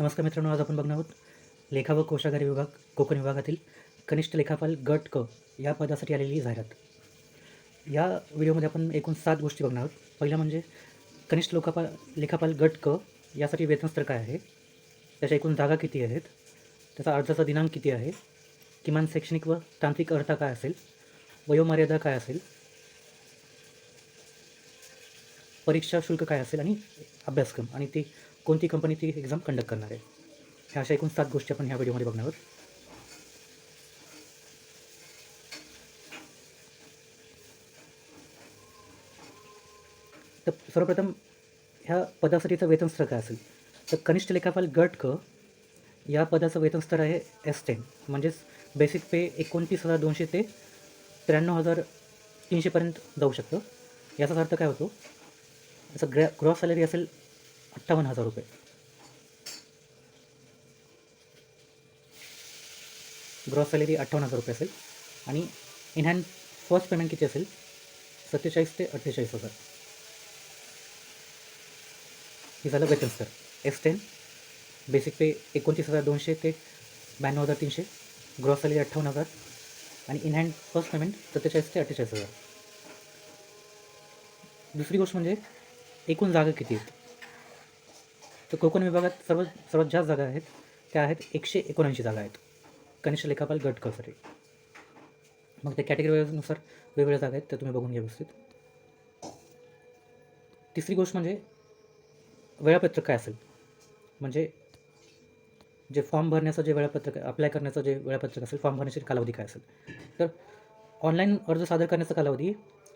नमस्कार मित्रांनो आज आपण बघणार आहोत लेखा व कोशागारी विभाग कोकण विभागातील कनिष्ठ लेखापाल गट क या पदासाठी आलेली जाहिरात. या व्हिडिओमध्ये आपण एकूण सात गोष्टी बघणार आहोत. पहिला म्हणजे कनिष्ठ लोकापाल लेखापाल गट क यासाठी वेतनस्तर काय आहे? त्याच्या एकूण जागा किती आहेत? त्याचा अर्जाचा दिनांक किती आहे? किमान शैक्षणिक व तांत्रिक अर्था काय असेल? वयोमर्यादा काय असेल? परीक्षा शुल्क काय असेल? आणि अभ्यासक्रम. आणि ती कोणती कंपनी ती एक्झाम कंडक्ट करणार आहे? ह्या अशा एकूण सात गोष्टी आपण ह्या व्हिडिओमध्ये बघणार आहोत. तर सर्वप्रथम ह्या पदासाठीचं वेतनस्तर काय असेल? तर कनिष्ठ लेखापाल गट क या पदाचं वेतनस्तर आहे एस टेन म्हणजेच बेसिक पे एकोणतीस हजार दोनशे ते त्र्याण्णव हजार तीनशेपर्यंत जाऊ शकतं. याचाच अर्थ काय होतो? याचं ग्रॅ ग्रॉस सॅलरी असेल अठ्ठावन्न हजार रुपये. ग्रॉस सॅलरी अठ्ठावन्न हजार रुपये असेल. आणि इन हँड फर्स्ट पेमेंट किती असेल? सत्तेचाळीस ते अठ्ठेचाळीस हजार. हे झालं वेतन स्तर. एस टेन बेसिक पे एकोणतीस हजार दोनशे ते ब्याण्णव हजार तीनशे. ग्रॉस सॅलरी अठ्ठावन्न हजार. आणि इन हँड फर्स्ट पेमेंट सत्तेचाळीस ते अठ्ठेचाळीस हजार. दुसरी गोष्ट म्हणजे एकूण जागा किती आहेत तर कोकण विभागात सर्व सर्वात जास्त जागा आहेत त्या आहेत एकशे एकोणऐंशी जागा आहेत. कनिष्ठ लेखापाल गट मग त्या कॅटेगरीनुसार वेगवेगळ्या जागा आहेत त्या तुम्ही बघून घ्या व्यवस्थित. तिसरी गोष्ट म्हणजे वेळापत्रक काय असेल? म्हणजे जे फॉर्म भरण्याचं जे वेळापत्रक अप्लाय करण्याचं जे वेळापत्रक असेल फॉर्म भरण्याची कालावधी काय असेल? तर ऑनलाईन अर्ज सादर करण्याचा कालावधी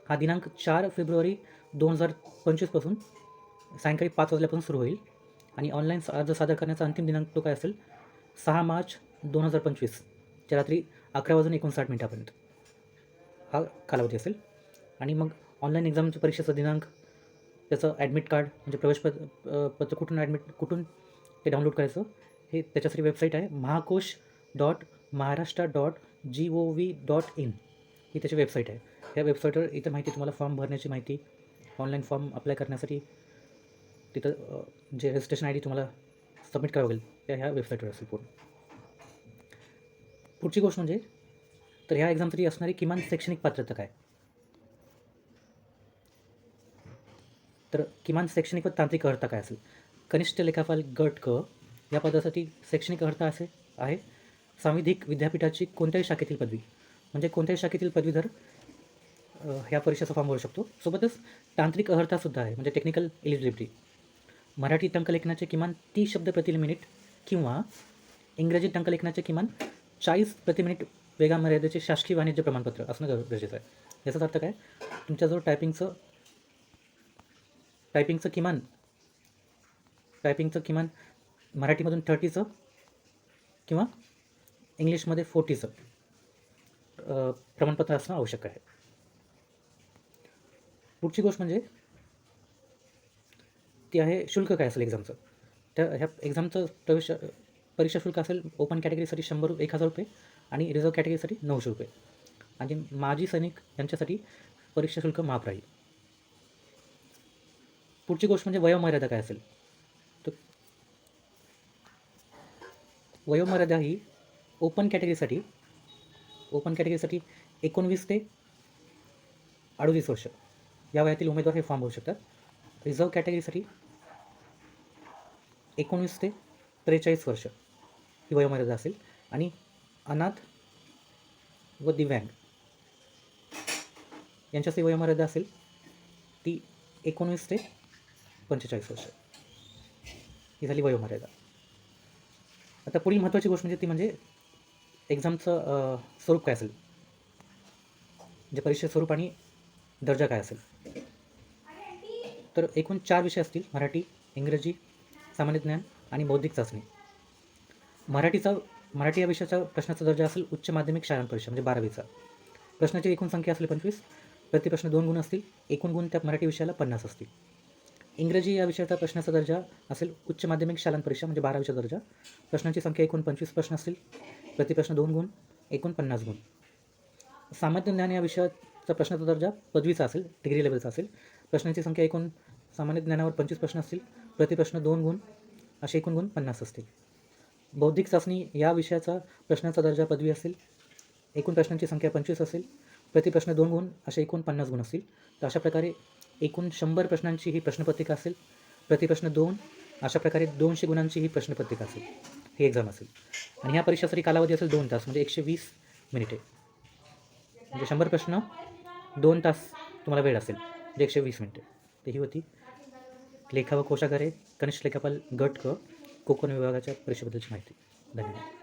हा दिनांक चार फेब्रुवारी दोन हजार पंचवीसपासून सायंकाळी पाच वाजल्यापासून सुरू होईल. आणि ऑनलाईन अर्ज सादर करण्याचा अंतिम दिनांक तो काय असेल? सहा मार्च दोन हजार पंचवीसच्या रात्री अकरा वाजून एकोणसाठ मिनिटापर्यंत. हा कालावधी असेल. आणि मग ऑनलाईन एक्झामच्या परीक्षेचा दिनांक त्याचं ॲडमिट कार्ड म्हणजे प्रवेशपत्र अ, पत्र कुठून ॲडमिट कुठून ते डाउनलोड करायचं हे त्याच्यासाठी वेबसाईट आहे Mahakosh dot Maharashtra dot G O V dot in ही त्याची वेबसाईट आहे. या वेबसाईटवर इथं माहिती तुम्हाला फॉर्म भरण्याची माहिती ऑनलाईन फॉर्म अप्लाय करण्यासाठी तिथं जे रजिस्ट्रेशन आय डी तुम्हाला सबमिट करावं लागेल त्या ह्या वेबसाईटवर असेल पूर्ण. पुढची गोष्ट म्हणजे तर ह्या एक्झामसाठी असणारी किमान शैक्षणिक पात्रता काय? तर किमान शैक्षणिक व तांत्रिक अर्हता काय असेल? कनिष्ठ लेखापाल गट क या पदासाठी शैक्षणिक अर्हता असे आहे. सांविधिक विद्यापीठाची कोणत्याही शाखेतील पदवी म्हणजे कोणत्याही शाखेतील पदवीधर ह्या परीक्षेचा फॉर्म भरू शकतो. सोबतच तांत्रिक अर्हतासुद्धा आहे म्हणजे टेक्निकल एलिजिबिलिटी मराठी टंकलेखनाचे किमान तीस शब्द प्रति मिनिट किंवा इंग्रजी टंकलेखनाचे किमान चाळीस प्रति मिनिट वेगामर्यादेचे शासकीय वाणिज्य प्रमाणपत्र असणं गर- गरजेचं आहे. याचाच अर्थ काय? तुमच्याजवळ टायपिंगचं टायपिंगचं किमान टायपिंगचं किमान मराठीमधून थर्टीचं किंवा इंग्लिशमध्ये फोर्टीचं प्रमाणपत्र असणं आवश्यक आहे. पुढची गोष्ट म्हणजे ती आहे शुल्क काय असेल एक्झामचं त्या ह्या एक्झामचं प्रवेश परीक्षा शुल्क असेल ओपन कॅटेगरीसाठी शंभर रुपये एक हजार रुपये आणि रिझर्व कॅटेगरीसाठी नऊशे रुपये. आणि माजी सैनिक यांच्यासाठी परीक्षा शुल्क माफ राहील. पुढची गोष्ट म्हणजे वयोमर्यादा काय असेल? तर वयोमर्यादा ही ओपन कॅटेगरीसाठी ओपन कॅटेगरीसाठी एकोणवीस ते अडोतीस वर्ष. या वयातील उमेदवार हे फॉर्म भरू शकतात. रिझर्व कॅटेगरीसाठी एकोणवीस ते त्रेचाळीस वर्ष ही वयोमर्यादा असेल. आणि अनाथ व दिव्यांग यांच्यासाठी वयोमर्यादा असेल ती एकोणवीस ते पंचेचाळीस वर्ष. ही झाली वयोमर्यादा. आता पुढील महत्त्वाची गोष्ट म्हणजे ती म्हणजे एक्झामचं स्वरूप काय असेल? म्हणजे परीक्षेचं स्वरूप आणि दर्जा काय असेल? तर एकूण चार विषय असतील मराठी इंग्रजी सामान्य ज्ञान आणि बौद्धिक चाचणी. मराठीचा मराठी या विषयाचा प्रश्नाचा दर्जा असेल उच्च माध्यमिक शाळा परीक्षा म्हणजे बारावीचा. प्रश्नाची एकूण संख्या असेल पंचवीस प्रतिप्रश्न दोन गुण असतील एकूण गुण त्या मराठी विषयाला पन्नास असतील. इंग्रजी या विषयाचा प्रश्नाचा दर्जा असेल उच्च माध्यमिक शालांत परीक्षा म्हणजे बारावीचा दर्जा. प्रश्नांची संख्या एकूण पंचवीस प्रश्न असतील प्रतिप्रश्न दोन गुण एकूण पन्नास गुण. सामान्य ज्ञान या विषयाचा प्रश्नाचा दर्जा पदवीचा असेल डिग्री लेवलचा असेल. प्रश्नांची संख्या एकूण सामान्य ज्ञानावर पंचवीस प्रश्न असतील प्रतिप्रश्न दोन गुण असे एकूण गुण पन्नास असतील. बौद्धिक चाचणी या विषयाचा प्रश्नाचा दर्जा पदवी असेल एकूण प्रश्नांची संख्या पंचवीस असेल प्रतिप्रश्न दोन गुण असे एकूण पन्नास गुण असतील. तर अशा प्रकारे एकूण शंभर प्रश्नांची ही प्रश्नपत्रिका असेल प्रतिप्रश्न दोन अशा प्रकारे दोनशे गुणांची ही प्रश्नपत्रिका असेल. ही एक्झाम असेल. आणि ह्या परीक्षेसाठी कालावधी असेल दोन तास म्हणजे एकशे वीस मिनिटे. म्हणजे शंभर प्रश्न दोन तास तुम्हाला वेळ असेल म्हणजे एकशे वीस मिनिटे. तर ही होती लेखा व कोशागारे कनिष्ठ लेखापाल गट क कोकण विभागाच्या परीक्षेबद्दलची माहिती. धन्यवाद.